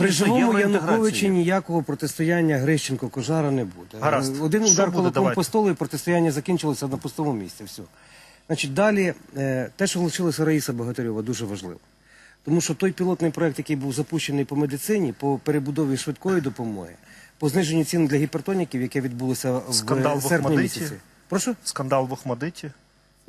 При живому. Януковичі ніякого протистояння Грищенко Кожара не буде. Гаразд. Е, Один Що удар кулаком по столу і протистояння закінчилося на пустому місці. Все. Значить, далі е, те, що влучилася Раїса Богатирьова, дуже важливо. Тому що той пілотний проект, який був запущений по медицині, по перебудові швидкої допомоги, по зниженню цін для гіпертоніків, яке відбулося в Скандал в серпні місяці. Прошу? Скандал в Охмадиті.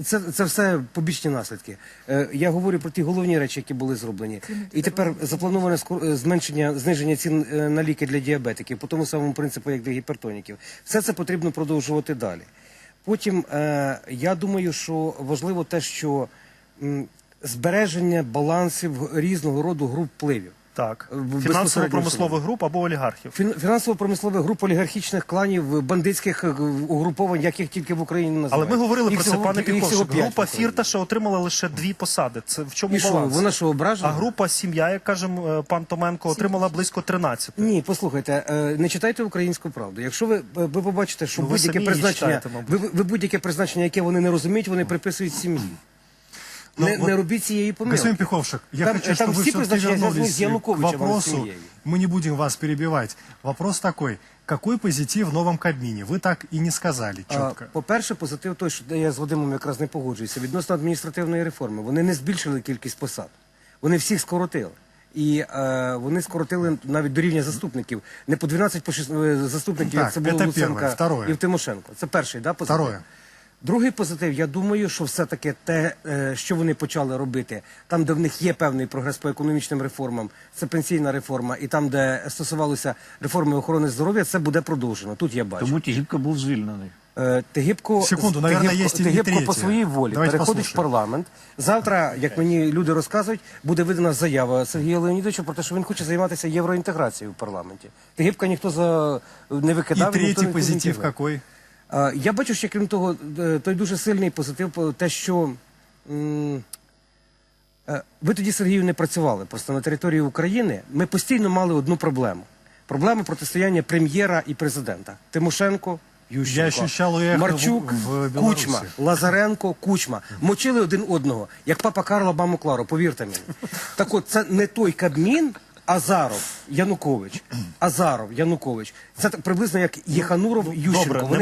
Це, це все побічні наслідки. Е, я говорю про ті головні речі, які були зроблені. І тепер заплановане скор- е, зменшення зниження цін е, на ліки для діабетиків по тому самому принципу, як для гіпертоніків. Все це потрібно продовжувати далі. Потім е, я думаю, що важливо те, що м, збереження балансів різного роду груп впливів. Так. Фінансово-промислових груп або олігархів. Фін- Фінансово-промислових груп олігархічних кланів, бандитських е, угруповань, яких тільки в Україні Але ми говорили Їх про це, пане в Група Фірташа отримала лише дві посади. Це в чому І що, баланс? вона що ображена? А група сім'я, як каже пан Томенко, отримала близько 13. Ні, послухайте, е, не читайте українську правду. Якщо ви, ви побачите, що Ну, будь-яке призначення, читаєте, ви- ви будь-яке призначення, яке вони не розуміють, вони приписують сім'ї. Ну, не, вот, не робіть цієї помилки. Господин Пиховшик, я Там- хочу, там чтобы вы все все-таки призначения связаны вернулись с к Януковичем, а не с вопросу. семьей. Мы не будем вас перебивать. Вопрос такой. Какой позитив в новом Кабмине? Вы так и не сказали А, четко. По-перше, позитив той, що я з Вадимом якраз не погоджуюся. Відносно адміністративної реформи. Вони не збільшили кількість посад. Вони всіх скоротили. І е, вони скоротили навіть до рівня заступників. Не по 12 по 6 е, заступників, Так, як це було це в Луценка перше. Второе. і в Тимошенко. Це перший, да, позитив? Второе. Другий позитив, я думаю, що все-таки те, е, що вони почали робити, там, де в них є певний прогрес по економічним реформам, це пенсійна реформа, і там, де стосувалося реформи охорони здоров'я, це буде продовжено. Тут я бачу. Тому Тігіпка був звільнений. Е, Тегибко, Секунду, наверное, Тегибко, есть по своїй волі Давайте переходить в парламент. Завтра, як мені люди розказують, буде видана заява Сергія Леонідовича про те, що він хоче займатися євроінтеграцією в парламенті. Тегибка ніхто за не викидав. нікуди не позитив дівав. Я бачу, що крім того, е, той дуже сильний позитив, по- те, що е, ви тоді, Сергію, не працювали просто на території України. Ми постійно мали одну проблему: проблему протистояння прем'єра і президента Тимошенко. Ющенко, Я Марчук, в- в Кучма, Лазаренко, Кучма. Мочили один одного, як папа Карла, маму Клару, повірте мені. Так от, це не той Кабмін, Азаров, Янукович. Азаров, Янукович. Це так приблизно як Єхануров, Ющенко. Вони